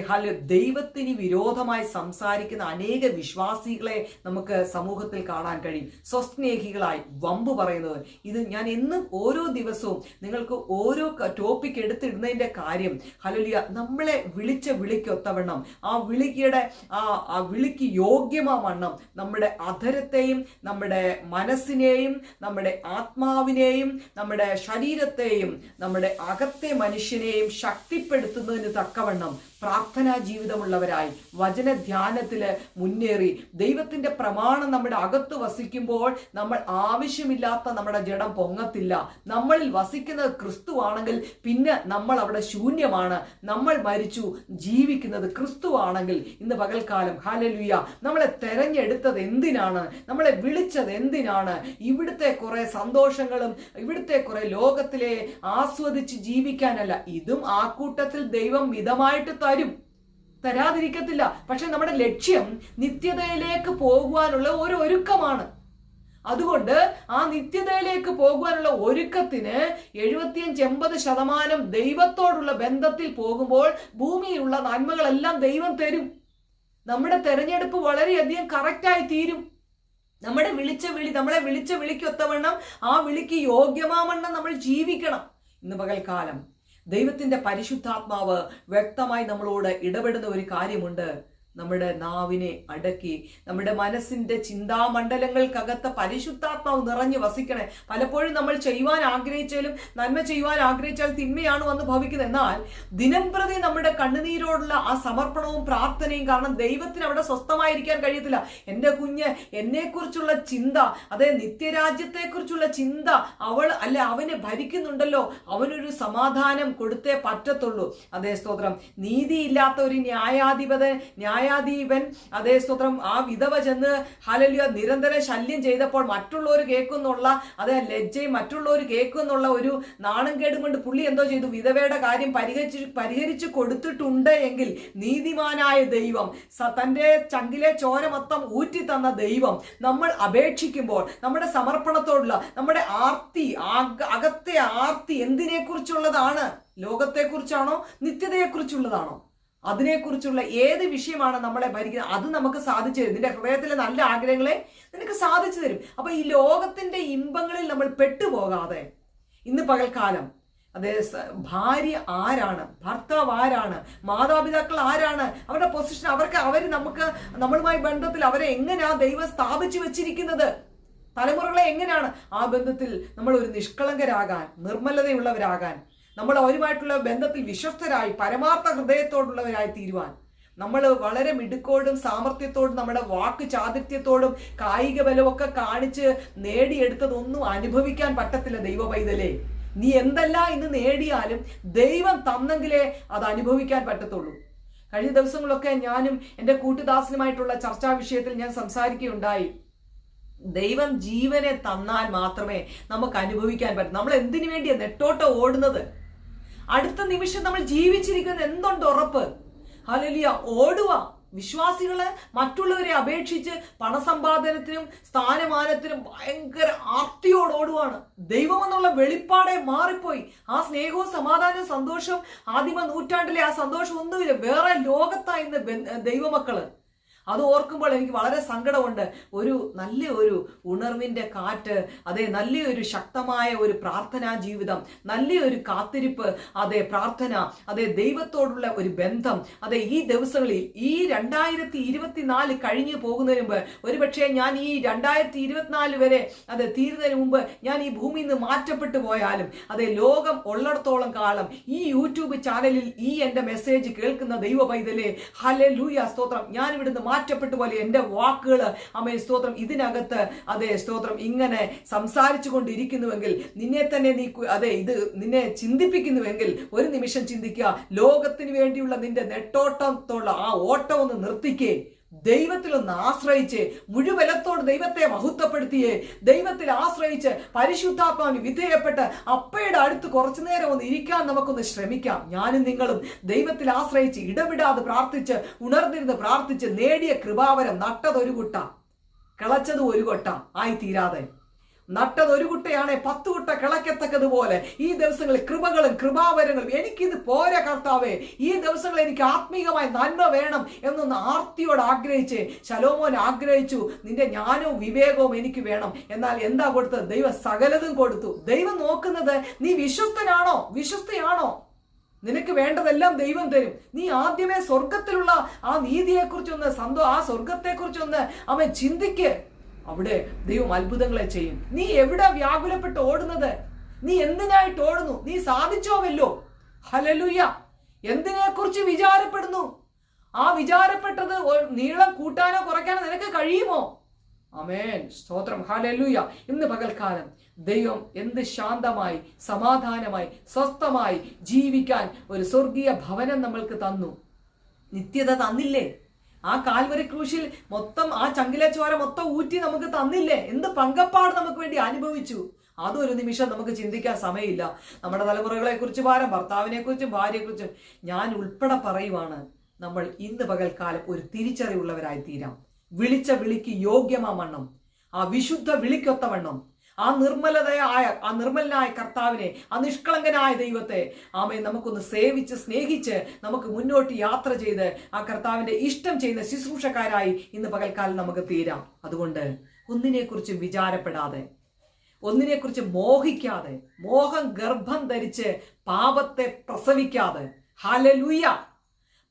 A: ഹല ദൈവത്തിന് വിരോധമായി സംസാരിക്കുന്ന അനേക വിശ്വാസികളെ നമുക്ക് സമൂഹത്തിൽ കാണാൻ കഴിയും. സ്വസ്നേഹികളായി വമ്പ് പറയുന്നത്. ഇത് ഞാൻ എന്നും ഓരോ ദിവസവും നിങ്ങൾക്ക് ഓരോ ടോപ്പിക് എടുത്തിടുന്നതിന്റെ കാര്യം ഹലോലിയ നമ്മളെ വിളിച്ച വിളിക്കൊത്തവണ്ണം ആ വിളിക്കയുടെ ആ വിളിക്ക് യോഗ്യമാവണ്ണം നമ്മുടെ അധരത്തെയും നമ്മുടെ മനസ്സിനെയും നമ്മുടെ ആത്മാവിനെയും നമ്മുടെ ശരീരത്തെയും നമ്മുടെ അകത്തെ മനുഷ്യനെയും ശക്തിപ്പെടുത്തുന്നതിന് തക്കവണ്ണം പ്രാർത്ഥനാ ജീവിതമുള്ളവരായി വചന ധ്യാനത്തിൽ മുന്നേറി ദൈവത്തിന്റെ പ്രമാണം നമ്മുടെ അകത്ത് വസിക്കുമ്പോൾ നമ്മൾ ആവശ്യമില്ലാത്ത നമ്മുടെ ജഡം പൊങ്ങത്തില്ല. നമ്മളിൽ വസിക്കുന്നത് ക്രിസ്തു ആണെങ്കിൽ പിന്നെ നമ്മൾ അവിടെ ശൂന്യമാണ്. നമ്മൾ മരിച്ചു ജീവിക്കുന്നത് ക്രിസ്തു ആണെങ്കിൽ ഇന്ന് പകൽക്കാലം. ഹാലലുയ നമ്മളെ തെരഞ്ഞെടുത്തത് എന്തിനാണ്? നമ്മളെ വിളിച്ചത് എന്തിനാണ്? ഇവിടുത്തെ കുറേ സന്തോഷങ്ങളും ഇവിടുത്തെ കുറേ ലോകത്തിലെ ആസ്വദിച്ച് ജീവിക്കാനല്ല. ഇതും ആ കൂട്ടത്തിൽ ദൈവം മിതമായിട്ട് തരും തരാതിരിക്കത്തില്ല. പക്ഷെ നമ്മുടെ ലക്ഷ്യം നിത്യതയിലേക്ക് പോകുവാനുള്ള ഒരു ഒരുക്കമാണ്. അതുകൊണ്ട് ആ നിത്യതയിലേക്ക് പോകുവാനുള്ള ഒരുക്കത്തിന് എഴുപത്തിയഞ്ച് എൺപത് ശതമാനം ദൈവത്തോടുള്ള ബന്ധത്തിൽ പോകുമ്പോൾ ഭൂമിയിലുള്ള നന്മകളെല്ലാം ദൈവം തരും. നമ്മുടെ തെരഞ്ഞെടുപ്പ് വളരെയധികം കറക്റ്റായി തീരും. നമ്മുടെ വിളിച്ച വിളി നമ്മളെ വിളിച്ച വിളിക്കൊത്തവണ്ണം ആ വിളിക്ക് യോഗ്യമാവണ്ണം നമ്മൾ ജീവിക്കണം. ഇന്ന് പകൽക്കാലം ദൈവത്തിന്റെ പരിശുദ്ധാത്മാവ് വ്യക്തമായി നമ്മളോട് ഇടപെടുന്ന ഒരു കാര്യമുണ്ട്. നമ്മുടെ നാവിനെ അടക്കി നമ്മുടെ മനസ്സിന്റെ ചിന്താമണ്ഡലങ്ങൾക്കകത്ത് പരിശുദ്ധാത്മാവ് നിറഞ്ഞു വസിക്കണേ. പലപ്പോഴും നമ്മൾ ചെയ്യുവാൻ ആഗ്രഹിച്ചാലും നന്മ ചെയ്യുവാൻ ആഗ്രഹിച്ചാൽ തിന്മയാണ് വന്ന് ഭവിക്കുന്നത്. എന്നാൽ ദിനംപ്രതി നമ്മുടെ കണ്ണുനീരോടുള്ള ആ സമർപ്പണവും പ്രാർത്ഥനയും കാരണം ദൈവത്തിന് അവിടെ സ്വസ്ഥമായിരിക്കാൻ കഴിയത്തില്ല. എന്റെ കുഞ്ഞ് എന്നെക്കുറിച്ചുള്ള ചിന്ത അതേ നിത്യരാജ്യത്തെക്കുറിച്ചുള്ള ചിന്ത അവൾ അല്ലെ അവനെ ഭരിക്കുന്നുണ്ടല്ലോ. അവനൊരു സമാധാനം കൊടുത്തേ പറ്റത്തുള്ളൂ. അതേ സ്തോത്രം. നീതിയില്ലാത്ത ഒരു ന്യായാധിപതൻ ന്യായാധീപൻ അതേ സ്തോത്രം ആ വിധവ ചെന്ന് ഹലലിയ നിരന്തരം ശല്യം ചെയ്തപ്പോൾ മറ്റുള്ളവർ കേൾക്കുന്നുള്ള അതേ ലജ്ജയും മറ്റുള്ളവർ കേൾക്കുന്നുള്ള ഒരു നാണം കേടും കൊണ്ട് പുള്ളി എന്തോ ചെയ്തു. വിധവയുടെ കാര്യം പരിഹരിച്ച് പരിഹരിച്ചു കൊടുത്തിട്ടുണ്ട് എങ്കിൽ നീതിമാനായ ദൈവം തന്റെ ചങ്കിലെ ചോര മൊത്തം ഊറ്റി തന്ന ദൈവം നമ്മൾ അപേക്ഷിക്കുമ്പോൾ നമ്മുടെ സമർപ്പണത്തോടുള്ള നമ്മുടെ ആർത്തി അകത്തെ ആർത്തി എന്തിനെക്കുറിച്ചുള്ളതാണ്? ലോകത്തെക്കുറിച്ചാണോ? നിത്യതയെക്കുറിച്ചുള്ളതാണോ? അതിനെക്കുറിച്ചുള്ള ഏത് വിഷയമാണ് നമ്മളെ ഭരിക്കുന്നത്? അത് നമുക്ക് സാധിച്ചു തരും. നിന്റെ ഹൃദയത്തിലെ നല്ല ആഗ്രഹങ്ങളെ നിനക്ക് സാധിച്ചു തരും. അപ്പൊ ഈ ലോകത്തിന്റെ ഇമ്പങ്ങളിൽ നമ്മൾ പെട്ടുപോകാതെ ഇന്ന് പകൽക്കാലം അതെ ഭാര്യ ആരാണ്? ഭർത്താവ് ആരാണ്? മാതാപിതാക്കൾ ആരാണ്? അവരുടെ പൊസിഷൻ അവർക്ക് അവർ നമുക്ക് നമ്മളുമായി ബന്ധത്തിൽ അവരെ എങ്ങനെയാ ദൈവം സ്ഥാപിച്ചു വെച്ചിരിക്കുന്നത്? തലമുറകളെ എങ്ങനെയാണ് ആ ബന്ധത്തിൽ നമ്മൾ ഒരു നിഷ്കളങ്കരാകാൻ നിർമ്മലതയുള്ളവരാകാൻ നമ്മൾ അവരുമായിട്ടുള്ള ബന്ധത്തിൽ വിശ്വസ്തരായി പരമാർത്ഥ ഹൃദയത്തോടുള്ളവരായി തീരുവാൻ. നമ്മൾ വളരെ മിടുക്കോടും സാമർഥ്യത്തോടും നമ്മുടെ വാക്ക് ചാതിർത്ഥ്യത്തോടും കായിക ബലമൊക്കെ കാണിച്ച് നേടിയെടുത്തതൊന്നും അനുഭവിക്കാൻ പറ്റത്തില്ല ദൈവ പൈതലേ നീ എന്തല്ല ഇന്ന് നേടിയാലും ദൈവം തന്നെങ്കിലേ അത് അനുഭവിക്കാൻ പറ്റത്തുള്ളൂ. കഴിഞ്ഞ ദിവസങ്ങളൊക്കെ ഞാനും എന്റെ കൂട്ടുദാസനുമായിട്ടുള്ള ചർച്ചാ വിഷയത്തിൽ ഞാൻ സംസാരിക്കുകയുണ്ടായി. ദൈവം ജീവനെ തന്നാൽ മാത്രമേ നമുക്ക് അനുഭവിക്കാൻ പറ്റൂ. നമ്മൾ എന്തിനു വേണ്ടിയാണ് നെട്ടോട്ട ഓടുന്നത്? അടുത്ത നിമിഷം നമ്മൾ ജീവിച്ചിരിക്കുന്ന എന്തുണ്ട് ഉറപ്പ്? ഹലലിയ ഓടുക. വിശ്വാസികൾ മറ്റുള്ളവരെ അപേക്ഷിച്ച് പണസമ്പാദനത്തിനും സ്ഥാനമാനത്തിനും ഭയങ്കര ആർത്തിയോട് ഓടുവാണ്. ദൈവം എന്നുള്ള വെളിപ്പാടെ മാറിപ്പോയി. ആ സ്നേഹവും സമാധാനവും സന്തോഷവും ആദിമ നൂറ്റാണ്ടിലെ ആ സന്തോഷം ഒന്നുമില്ല വേറെ ലോകത്തായിരുന്നു ദൈവമക്കൾ. അത് ഓർക്കുമ്പോൾ എനിക്ക് വളരെ സങ്കടമുണ്ട്. ഒരു നല്ല ഒരു ഉണർവിന്റെ കാറ്റ് അതെ നല്ലൊരു ശക്തമായ ഒരു പ്രാർത്ഥനാ ജീവിതം നല്ലൊരു കാത്തിരിപ്പ് അതെ പ്രാർത്ഥന അതെ ദൈവത്തോടുള്ള ഒരു ബന്ധം അതെ ഈ ദിവസങ്ങളിൽ ഈ രണ്ടായിരത്തി ഇരുപത്തിനാല് കഴിഞ്ഞു പോകുന്നതിന് മുമ്പ് ഒരുപക്ഷെ ഞാൻ ഈ രണ്ടായിരത്തി ഇരുപത്തിനാല് വരെ അത് തീരുന്നതിന് മുമ്പ് ഞാൻ ഈ ഭൂമിയിൽ നിന്ന് മാറ്റപ്പെട്ടു പോയാലും അതെ ലോകം ഉള്ളിടത്തോളം കാലം ഈ യൂട്യൂബ് ചാനലിൽ ഈ എന്റെ മെസ്സേജ് കേൾക്കുന്ന ദൈവ പൈതലേ ഹലെ ലൂയ സ്തോത്രം. ഞാൻ ഇവിടുന്ന് മാറ്റപ്പെട്ടു പോലെ എന്റെ വാക്കുകൾ അമ്മേ സ്തോത്രം. ഇതിനകത്ത് അതെ സ്തോത്രം. ഇങ്ങനെ സംസാരിച്ചു കൊണ്ടിരിക്കുന്നുവെങ്കിൽ നിന്നെ തന്നെ നീ അതെ ഇത് നിന്നെ ചിന്തിപ്പിക്കുന്നുവെങ്കിൽ ഒരു നിമിഷം ചിന്തിക്കുക. ലോകത്തിന് വേണ്ടിയുള്ള നിന്റെ നെട്ടോട്ടത്തോളം ആ ഓട്ടം ഒന്ന് നിർത്തിക്കേ. ദൈവത്തിലൊന്ന് ആശ്രയിച്ച് മുഴുവലത്തോട് ദൈവത്തെ മഹത്വപ്പെടുത്തിയേ ദൈവത്തിൽ ആശ്രയിച്ച് പരിശുദ്ധാത്മാവിന് വിധേയപ്പെട്ട് അപ്പയുടെ അടുത്ത് കുറച്ചു നേരം ഒന്ന് ഇരിക്കാൻ നമുക്കൊന്ന് ശ്രമിക്കാം. ഞാനും നിങ്ങളും ദൈവത്തിൽ ആശ്രയിച്ച് ഇടവിടാതെ പ്രാർത്ഥിച്ച് ഉണർന്നിരുന്ന് പ്രാർത്ഥിച്ച് നേടിയ കൃപാവരം നട്ടതൊരു കുട്ട കിളച്ചത് ഒരു കൊട്ട ആയി തീരാതെ നട്ടത് ഒരു കുട്ടയാണെ പത്ത് കുട്ട കിളക്കത്തക്കതുപോലെ ഈ ദിവസങ്ങളിൽ കൃപകളും കൃപാവരങ്ങളും എനിക്കിത് പോരെ കർത്താവേ. ഈ ദിവസങ്ങളിൽ എനിക്ക് ആത്മീകമായ നന്മ വേണം എന്നൊന്ന് ആർത്തിയോട് ആഗ്രഹിച്ച് ശലോമോൻ ആഗ്രഹിച്ചു നിന്റെ ജ്ഞാനവും വിവേകവും എനിക്ക് വേണം. എന്നാൽ എന്താ കൊടുത്തത്? ദൈവം സകലതും കൊടുത്തു. ദൈവം നോക്കുന്നത് നീ വിശ്വസ്തനാണോ? വിശ്വസ്തയാണോ? നിനക്ക് വേണ്ടതെല്ലാം ദൈവം തരും. നീ ആദ്യമേ സ്വർഗത്തിലുള്ള ആ നീതിയെക്കുറിച്ചൊന്ന് സന്തോ ആ സ്വർഗത്തെക്കുറിച്ചൊന്ന് അവൻ ചിന്തിക്ക്. അവിടെ ദൈവം അത്ഭുതങ്ങളെ ചെയ്യും. നീ എവിടെ വ്യാകുലപ്പെട്ട് ഓടുന്നത്? നീ എന്തിനായിട്ട് ഓടുന്നു? നീ സാധിച്ചോവല്ലോ. ഹലലുയ്യ എന്തിനെക്കുറിച്ച് വിചാരപ്പെടുന്നു? ആ വിചാരപ്പെട്ടത് നീളം കൂട്ടാനോ കുറയ്ക്കാനോ നിനക്ക് കഴിയുമോ? അമേൻ സ്തോത്രം. ഹാലൂയ ഇന്ന് പകൽക്കാലം ദൈവം എന്ത് ശാന്തമായി സമാധാനമായി സ്വസ്ഥമായി ജീവിക്കാൻ ഒരു സ്വർഗീയ ഭവനം നമ്മൾക്ക് തന്നു. നിത്യത തന്നില്ലേ? ആ കാൽവരി ക്രൂശിൽ മൊത്തം ആ ചങ്കിലെ ചോര മൊത്തം ഊറ്റി നമുക്ക് തന്നില്ലേ? എന്ത് പങ്കപ്പാട് നമുക്ക് വേണ്ടി അനുഭവിച്ചു? അതൊരു നിമിഷം നമുക്ക് ചിന്തിക്കാൻ സമയമില്ല. നമ്മുടെ തലമുറകളെ കുറിച്ച് ഭാരം ഭർത്താവിനെ കുറിച്ചും ഭാര്യയെ കുറിച്ചും ഞാൻ ഉൾപ്പെടെ പറയുവാണ്. നമ്മൾ ഇന്ന് പകൽക്കാലം ഒരു തിരിച്ചറിവുള്ളവരായി തീരാം വിളിച്ച വിളിക്ക് യോഗ്യമാ മണ്ണം. ആ വിശുദ്ധ വിളിക്കൊത്ത വിളിക്കൊത്തവണ്ണം ആ നിർമ്മലതയായ ആ നിർമ്മലനായ കർത്താവിനെ ആ നിഷ്കളങ്കനായ ദൈവത്തെ ആമേ നമുക്കൊന്ന് സേവിച്ച് സ്നേഹിച്ച് നമുക്ക് മുന്നോട്ട് യാത്ര ചെയ്ത് ആ കർത്താവിന്റെ ഇഷ്ടം ചെയ്യുന്ന ശുശ്രൂഷക്കാരായി ഇന്ന് പകൽക്കാലം നമുക്ക് തീരാം. അതുകൊണ്ട് ഒന്നിനെക്കുറിച്ച് വിചാരപ്പെടാതെ ഒന്നിനെക്കുറിച്ച് മോഹിക്കാതെ മോഹം ഗർഭം ധരിച്ച് പാപത്തെ പ്രസവിക്കാതെ ഹലലുയ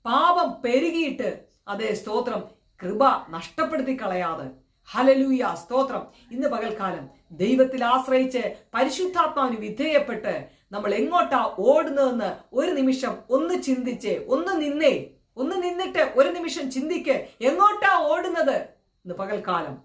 A: പാപം പെരുകിയിട്ട് അതേ സ്തോത്രം കൃപ നഷ്ടപ്പെടുത്തി കളയാതെ ഹലലൂയ സ്തോത്രം. ഇന്ന് പകൽക്കാലം ദൈവത്തിൽ ആശ്രയിച്ച് പരിശുദ്ധാത്മാവിന് വിധേയപ്പെട്ട് നമ്മൾ എങ്ങോട്ടാ ഓടുന്നതെന്ന് ഒരു നിമിഷം ഒന്ന് ചിന്തിച്ച് ഒന്ന് നിന്നേ ഒന്ന് നിന്നിട്ട് ഒരു നിമിഷം ചിന്തിക്ക് എങ്ങോട്ടാ ഓടുന്നത്? ഇന്ന് പകൽക്കാലം.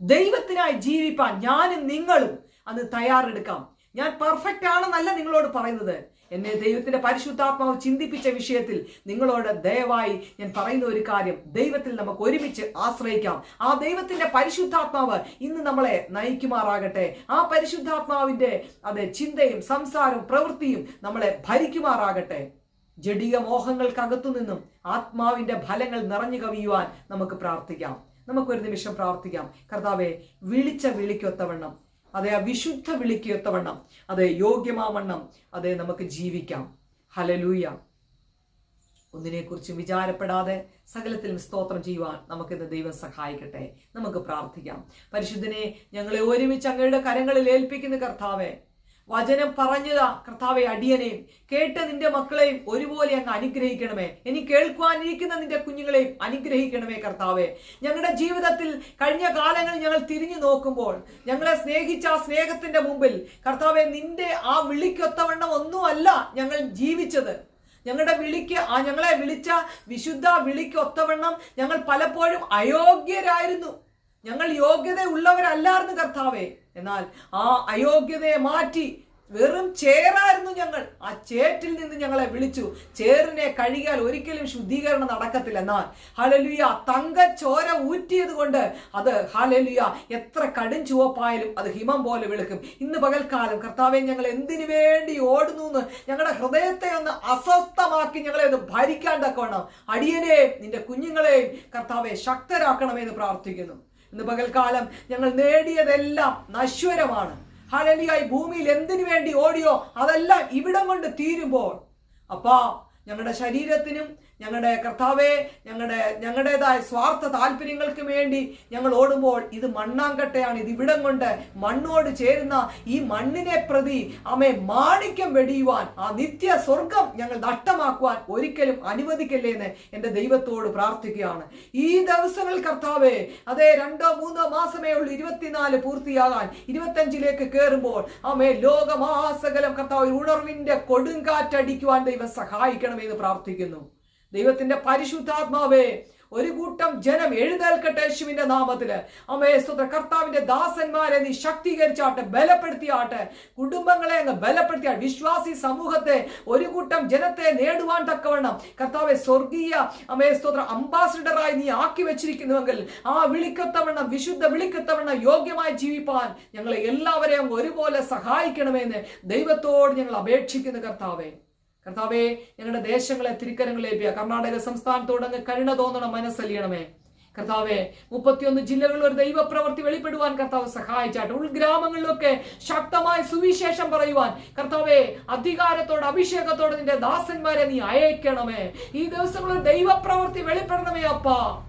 A: ദൈവത്തിനായി ജീവിപ്പാൻ ഞാനും നിങ്ങളും അന്ന് തയ്യാറെടുക്കാം. ഞാൻ പെർഫെക്റ്റ് ആണെന്നല്ല നിങ്ങളോട് പറയുന്നത്. എന്നെ ദൈവത്തിന്റെ പരിശുദ്ധാത്മാവ് ചിന്തിപ്പിച്ച വിഷയത്തിൽ നിങ്ങളോട് ദയവായി ഞാൻ പറയുന്ന ഒരു കാര്യം. ദൈവത്തിൽ നമുക്ക് ഒരുമിച്ച് ആശ്രയിക്കാം. ആ ദൈവത്തിന്റെ പരിശുദ്ധാത്മാവ് ഇന്ന് നമ്മളെ നയിക്കുമാറാകട്ടെ. ആ പരിശുദ്ധാത്മാവിന്റെ അതെ ചിന്തയും സംസാരവും പ്രവൃത്തിയും നമ്മളെ ഭരിക്കുമാറാകട്ടെ. ജഡിക മോഹങ്ങൾക്കകത്തു നിന്നും ആത്മാവിന്റെ ഫലങ്ങൾ നിറഞ്ഞു കവിയുവാൻ നമുക്ക് പ്രാർത്ഥിക്കാം. നമുക്കൊരു നിമിഷം പ്രാർത്ഥിക്കാം. കർത്താവെ വിളിച്ച വിളിക്കൊത്തവണ്ണം അതെ ആ വിശുദ്ധ വിളിക്കൊത്തവണ്ണം അതെ യോഗ്യമാവണ്ണം അതെ നമുക്ക് ജീവിക്കാം. ഹലലൂയ ഒന്നിനെക്കുറിച്ചും വിചാരപ്പെടാതെ സകലത്തിലും സ്തോത്രം ചെയ്യുവാൻ നമുക്കിന്ന് ദൈവം സഹായിക്കട്ടെ. നമുക്ക് പ്രാർത്ഥിക്കാം. പരിശുദ്ധനെ ഞങ്ങളെ ഒരുമിച്ച് അങ്ങയുടെ കരങ്ങളിൽ ഏൽപ്പിക്കുന്ന കർത്താവെ വചനം പറഞ്ഞതാ കർത്താവെ അടിയനെയും കേട്ട നിന്റെ മക്കളെയും ഒരുപോലെ അങ്ങ് അനുഗ്രഹിക്കണമേ. ഇനി കേൾക്കുവാനിരിക്കുന്ന നിന്റെ കുഞ്ഞുങ്ങളെയും അനുഗ്രഹിക്കണമേ കർത്താവെ. ഞങ്ങളുടെ ജീവിതത്തിൽ കഴിഞ്ഞ കാലങ്ങളിൽ ഞങ്ങൾ തിരിഞ്ഞു നോക്കുമ്പോൾ ഞങ്ങളെ സ്നേഹിച്ച ആ സ്നേഹത്തിന്റെ മുമ്പിൽ കർത്താവെ നിന്റെ ആ വിളിക്കൊത്തവണ്ണം ഒന്നുമല്ല ഞങ്ങൾ ജീവിച്ചത്. ഞങ്ങളുടെ വിളിക്ക് ആ ഞങ്ങളെ വിളിച്ച വിശുദ്ധ വിളിക്ക് ഒത്തവണ്ണം ഞങ്ങൾ പലപ്പോഴും അയോഗ്യരായിരുന്നു. ഞങ്ങൾ യോഗ്യത ഉള്ളവരല്ലായിരുന്നു കർത്താവേ. എന്നാൽ ആ അയോഗ്യതയെ മാറ്റി വെറും ചേറായിരുന്നു ഞങ്ങൾ. ആ ചേറ്റിൽ നിന്ന് ഞങ്ങളെ വിളിച്ചു. ചേറിനെ കഴുകിയാൽ ഒരിക്കലും ശുദ്ധീകരണം നടക്കത്തില്ല. എന്നാൽ ഹലലുയ തങ്ക ചോര ഊറ്റിയത് കൊണ്ട് അത് ഹലലുയ എത്ര കടും ചുവപ്പായാലും അത് ഹിമം പോലെ വെളുക്കും. ഇന്ന് പകൽക്കാലം കർത്താവെ ഞങ്ങൾ എന്തിനു വേണ്ടി ഓടുന്നു എന്ന് ഞങ്ങളുടെ ഹൃദയത്തെ ഒന്ന് അസ്വസ്ഥമാക്കി ഞങ്ങളെ ഒന്ന് ഭരിക്കാൻ തക്കവണ്ണം. അടിയനെയും നിന്റെ കുഞ്ഞുങ്ങളെയും കർത്താവെ ശക്തരാക്കണമെന്ന് പ്രാർത്ഥിക്കുന്നു. ഇന്ന് പകൽക്കാലം ഞങ്ങൾ നേടിയതെല്ലാം നശ്വരമാണ്. ഹലലിയായി ഭൂമിയിൽ എന്തിനു വേണ്ടി ഓടിയോ അതെല്ലാം ഇവിടം കൊണ്ട് തീരുമ്പോൾ അപ്പാ ഞങ്ങളുടെ ശരീരത്തിനും ഞങ്ങളുടെ കർത്താവെ ഞങ്ങളുടെ ഞങ്ങളുടേതായ സ്വാർത്ഥ താല്പര്യങ്ങൾക്ക് വേണ്ടി ഞങ്ങൾ ഓടുമ്പോൾ ഇത് മണ്ണാങ്കട്ടയാണ് ഇത് ഇവിടം കൊണ്ട് മണ്ണോട് ചേരുന്ന ഈ മണ്ണിനെ പ്രതി അമ്മയെ മാണിക്യം വെടിയുവാൻ ആ നിത്യ സ്വർഗം ഞങ്ങൾ നഷ്ടമാക്കുവാൻ ഒരിക്കലും അനുവദിക്കല്ലേ എന്ന് എന്റെ ദൈവത്തോട് പ്രാർത്ഥിക്കുകയാണ്. ഈ ദിവസങ്ങൾ കർത്താവെ അതെ രണ്ടോ മൂന്നോ മാസമേ ഉള്ളൂ ഇരുപത്തിനാല് പൂർത്തിയാകാൻ ഇരുപത്തഞ്ചിലേക്ക് കയറുമ്പോൾ അമ്മേ ലോകമാസകലം കർത്താവ് ഉണർവിന്റെ കൊടുങ്കാറ്റടിക്കുവാൻ ദൈവം സഹായിക്കണമെന്ന് പ്രാർത്ഥിക്കുന്നു. ദൈവത്തിന്റെ പരിശുദ്ധാത്മാവേ ഒരു കൂട്ടം ജനം എഴുന്നേൽക്കട്ടെ യേശുവിന്റെ നാമത്തിൽ. അമ്മേ സ്തുത കർത്താവിന്റെ ദാസന്മാരെ നീ ശക്തീകരിച്ചാട്ടെ ബലപ്പെടുത്തിയാട്ടെ കുടുംബങ്ങളെ അങ്ങ് ബലപ്പെടുത്തിയ. വിശ്വാസി സമൂഹത്തെ ഒരു കൂട്ടം ജനത്തെ നേടുവാൻ തക്കവണ്ണം. കർത്താവെ സ്വർഗീയ അമ്മേ സ്തോത്ര. അംബാസിഡറായി നീ ആക്കി വെച്ചിരിക്കുന്നുവെങ്കിൽ ആ വിളിക്കത്തവണ്ണം വിശുദ്ധ വിളിക്കത്തവണ്ണം യോഗ്യമായി ജീവിപ്പാൻ ഞങ്ങളെ എല്ലാവരെയും ഒരുപോലെ സഹായിക്കണമെന്ന് ദൈവത്തോട് ഞങ്ങൾ അപേക്ഷിക്കുന്നു കർത്താവേ. കർത്താവെ ഞങ്ങളുടെ ദേശങ്ങളെ തിരിക്കരങ്ങളിലേപ്പിയ കർണാടക സംസ്ഥാനത്തോട് അങ്ങ് കരുണ തോന്നണം മനസ്സലിയണമേ. കർത്താവെ മുപ്പത്തിയൊന്ന് ജില്ലകളിൽ ഒരു ദൈവപ്രവർത്തി വെളിപ്പെടുവാൻ കർത്താവ് സഹായിച്ചാട്ടെ. ഉൾഗ്രാമങ്ങളിലൊക്കെ ശക്തമായ സുവിശേഷം പറയുവാൻ. കർത്താവെ അധികാരത്തോട് അഭിഷേകത്തോടെ നിന്റെ ദാസന്മാരെ നീ അയക്കണമേ. ഈ ദിവസങ്ങളിൽ ദൈവപ്രവർത്തി വെളിപ്പെടണമേ അപ്പാ.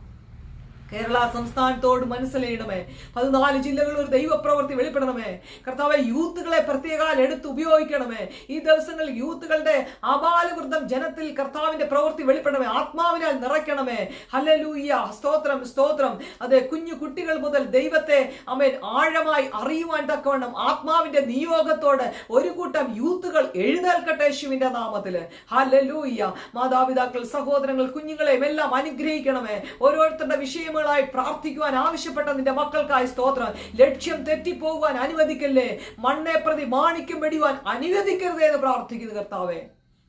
A: കേരള സംസ്ഥാനത്തോട് മനസ്സിലെയ്യണമേ പതിനാല് ജില്ലകളിൽ ഒരു ദൈവപ്രവൃത്തി വെളിപ്പെടണമേ. കർത്താവ് യൂത്തുകളെ പ്രത്യേകാൽ എടുത്ത് ഉപയോഗിക്കണമേ. ഈ ദിവസങ്ങളിൽ യൂത്തുകളുടെ അപാലവൃദ്ധം ജനത്തിൽ കർത്താവിന്റെ പ്രവൃത്തി വെളിപ്പെടണമേ. ആത്മാവിനാൽ നിറയ്ക്കണമേ. ഹലലൂയ്യ സ്തോത്രം സ്തോത്രം. അതെ കുഞ്ഞു കുട്ടികൾ മുതൽ ദൈവത്തെ അമേൻ ആഴമായി അറിയുവാൻ തക്കവണ്ണം ആത്മാവിന്റെ നിയോഗത്തോട് ഒരു കൂട്ടം യൂത്തുകൾ എഴുന്നേൽക്കട്ടെ യേശുവിന്റെ നാമത്തിൽ. ഹലലൂയ്യ മാതാപിതാക്കൾ സഹോദരങ്ങൾ കുഞ്ഞുങ്ങളെയും എല്ലാം അനുഗ്രഹിക്കണമേ. ഓരോരുത്തരുടെ വിഷയങ്ങളായി പ്രാർത്ഥിക്കുവാൻ ആവശ്യപ്പെട്ട നിന്റെ മക്കൾക്കായി സ്തോത്രം. ലക്ഷ്യം തെറ്റിപ്പോകുവാൻ അനുവദിക്കല്ലേ? മണ്ണെ പ്രതി മാണിക്യം വെടിയുവാൻ അനുവദിക്കരുതേ എന്ന് പ്രാർത്ഥിക്കുന്നു കർത്താവേ.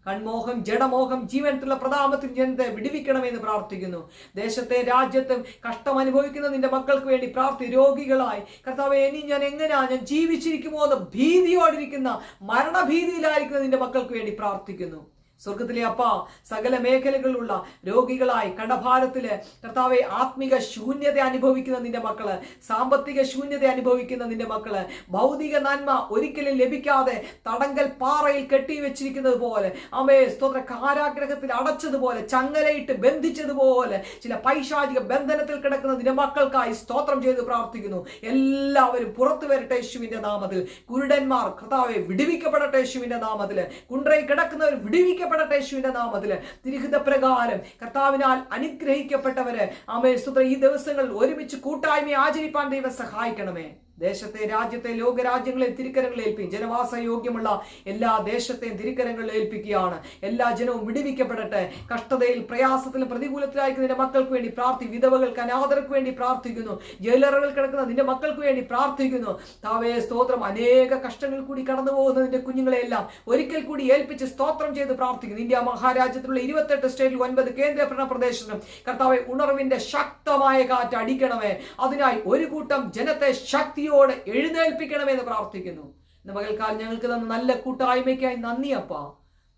A: കൺമോഹം ജഡമോഹം ജീവനത്തിലുള്ള പ്രതാപത്തിൽ ജനത്തെ വിടിവിക്കണമെന്ന് പ്രാർത്ഥിക്കുന്നു. ദേശത്തെ രാജ്യത്തും കഷ്ടം അനുഭവിക്കുന്ന നിന്റെ മക്കൾക്ക് വേണ്ടി പ്രാർത്ഥി രോഗികളായി. കർത്താവ് ഇനി ഞാൻ എങ്ങനെയാ ഞാൻ ജീവിച്ചിരിക്കുമോ എന്ന് ഭീതിയോടിരിക്കുന്ന മരണഭീതിയിലായിരിക്കുന്ന നിന്റെ മക്കൾക്ക് വേണ്ടി പ്രാർത്ഥിക്കുന്നു. സ്വർഗത്തിലെ അപ്പ സകല മേഖലകളിലുള്ള രോഗികളായി കടഭാരത്തിൽ കർത്താവെ ആത്മിക ശൂന്യത അനുഭവിക്കുന്ന നിന്റെ മക്കൾ സാമ്പത്തിക ശൂന്യത അനുഭവിക്കുന്ന നിന്റെ മക്കൾ ഭൗതിക നന്മ ഒരിക്കലും ലഭിക്കാതെ തടങ്കൽ പാറയിൽ കെട്ടിവെച്ചിരിക്കുന്നത് പോലെ അമേ സ്തോത്ര കാരാഗ്രഹത്തിൽ അടച്ചതുപോലെ ചങ്ങലയിട്ട് ബന്ധിച്ചതുപോലെ ചില പൈശാചിക ബന്ധനത്തിൽ കിടക്കുന്ന നിന്റെ മക്കൾക്കായി സ്തോത്രം ചെയ്ത് പ്രാർത്ഥിക്കുന്നു. എല്ലാവരും പുറത്തു വരട്ടെ യേശുവിന്റെ നാമത്തിൽ. കുരുടന്മാർ കർത്താവെ വിടുവിക്കപ്പെടട്ടെ യേശുവിന്റെ നാമത്തിൽ. കുണ്ടറയിൽ കിടക്കുന്നവർ വിടുവിക്കപ്പെടട്ടെ യേശുവിന്റെ നാമത്തിൽ. തിരുഹിത പ്രകാരം കർത്താവിനാൽ അനുഗ്രഹിക്കപ്പെട്ടവര്. ആമേ സുത്ര ഈ ദിവസങ്ങളിൽ ഒരുമിച്ച് കൂട്ടായ്മ ആചരിപ്പാൻ ദൈവം സഹായിക്കണമേ. ദേശത്തെ രാജ്യത്തെ ലോകരാജ്യങ്ങളെ തിരിക്കരങ്ങളിൽ ഏൽപ്പിക്കും. ജനവാസ യോഗ്യമുള്ള എല്ലാ ദേശത്തെയും തിരിക്കരങ്ങളിൽ ഏൽപ്പിക്കുകയാണ്. എല്ലാ ജനവും വിടുവിക്കപ്പെടട്ടെ. കഷ്ടതയിൽ പ്രയാസത്തിൽ പ്രതികൂലത്തിലായിരിക്കുന്ന നിന്റെ മക്കൾക്ക് വേണ്ടി പ്രാർത്ഥി വിധവകൾക്ക് അനാഥർക്ക് വേണ്ടി പ്രാർത്ഥിക്കുന്നു. ജയിലറുകൾ കിടക്കുന്ന നിന്റെ മക്കൾക്ക് വേണ്ടി പ്രാർത്ഥിക്കുന്നു. താവേ സ്തോത്രം. അനേക കഷ്ടങ്ങൾ കൂടി കടന്നു പോകുന്ന നിന്റെ കുഞ്ഞുങ്ങളെല്ലാം ഒരിക്കൽ കൂടി ഏൽപ്പിച്ച് സ്തോത്രം ചെയ്ത് പ്രാർത്ഥിക്കുന്നു. ഇന്ത്യ മഹാരാജ്യത്തിലുള്ള ഇരുപത്തെട്ട് സ്റ്റേറ്റിൽ ഒൻപത് കേന്ദ്രഭരണ പ്രദേശത്തിലും കർത്താവെ ഉണർവിന്റെ ശക്തമായ കാറ്റ് അടിക്കണമേ. അതിനായി ഒരു കൂട്ടം ജനത്തെ ശക്തിയോടെ എഴുന്നേൽപ്പിക്കണമെന്ന് പ്രാർത്ഥിക്കുന്നു. ഇന്ന് പകൽക്കാലം ഞങ്ങൾക്ക് തന്ന നല്ല കൂട്ടായ്മയ്ക്കായി നന്ദി അപ്പാ.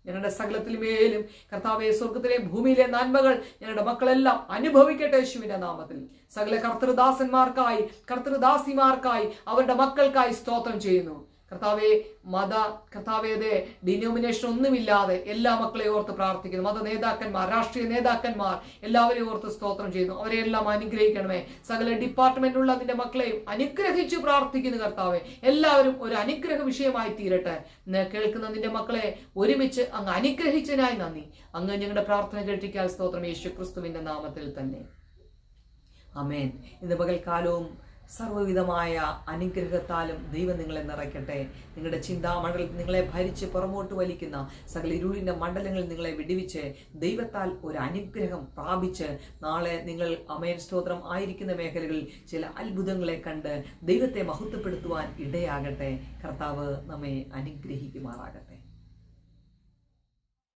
A: ഞങ്ങളുടെ സകലത്തിൽ മേലും കർത്താവെ സ്വർഗത്തിലെ ഭൂമിയിലെ നന്മകൾ ഞങ്ങളുടെ മക്കളെല്ലാം അനുഭവിക്കട്ടെ യേശുവിന്റെ നാമത്തിൽ. സകല കർത്തൃദാസന്മാർക്കായി കർത്തൃദാസിമാർക്കായി അവരുടെ മക്കൾക്കായി സ്തോത്രം ചെയ്യുന്നു. കർത്താവെ മത കർത്താവേതെ ഡിനോമിനേഷൻ ഒന്നുമില്ലാതെ എല്ലാ മക്കളെ ഓർത്ത് പ്രാർത്ഥിക്കുന്നു. മത നേതാക്കന്മാർ രാഷ്ട്രീയ നേതാക്കന്മാർ എല്ലാവരെയും ഓർത്ത് സ്തോത്രം ചെയ്യുന്നു. അവരെല്ലാം അനുഗ്രഹിക്കണമേ. സകല ഡിപ്പാർട്ട്മെന്റിലുള്ള നിന്റെ മക്കളെയും അനുഗ്രഹിച്ച് പ്രാർത്ഥിക്കുന്നു കർത്താവെ. എല്ലാവരും ഒരു അനുഗ്രഹ വിഷയമായി തീരട്ടെ. കേൾക്കുന്ന നിന്റെ മക്കളെ ഒരുമിച്ച് അങ്ങ് അനുഗ്രഹിച്ചതിനായി നന്ദി. അങ്ങ് ഞങ്ങളുടെ പ്രാർത്ഥന കേട്ടിരിക്കാൻ സ്തോത്രം. യേശു ക്രിസ്തുവിന്റെ നാമത്തിൽ തന്നെ. അമേൻ ഇന്ന് പകൽക്കാലവും സർവവിധമായ അനുഗ്രഹത്താലും ദൈവം നിങ്ങളെ നിറയ്ക്കട്ടെ. നിങ്ങളുടെ ചിന്താമണ്ഡലത്തിൽ നിങ്ങളെ ഭരിച്ച് പുറമോട്ട് വലിക്കുന്ന സകല ഇരുളിന്റെ മണ്ഡലങ്ങളിൽ നിങ്ങളെ വിടിവിച്ച് ദൈവത്താൽ ഒരു അനുഗ്രഹം പ്രാപിച്ച് നാളെ നിങ്ങൾ അമയൻ സ്തോത്രം ആയിരിക്കുന്ന മേഖലകളിൽ ചില അത്ഭുതങ്ങളെ കണ്ട് ദൈവത്തെ മഹത്വപ്പെടുത്തുവാൻ ഇടയാകട്ടെ. കർത്താവ് നമ്മെ അനുഗ്രഹിക്കുമാറാകട്ടെ.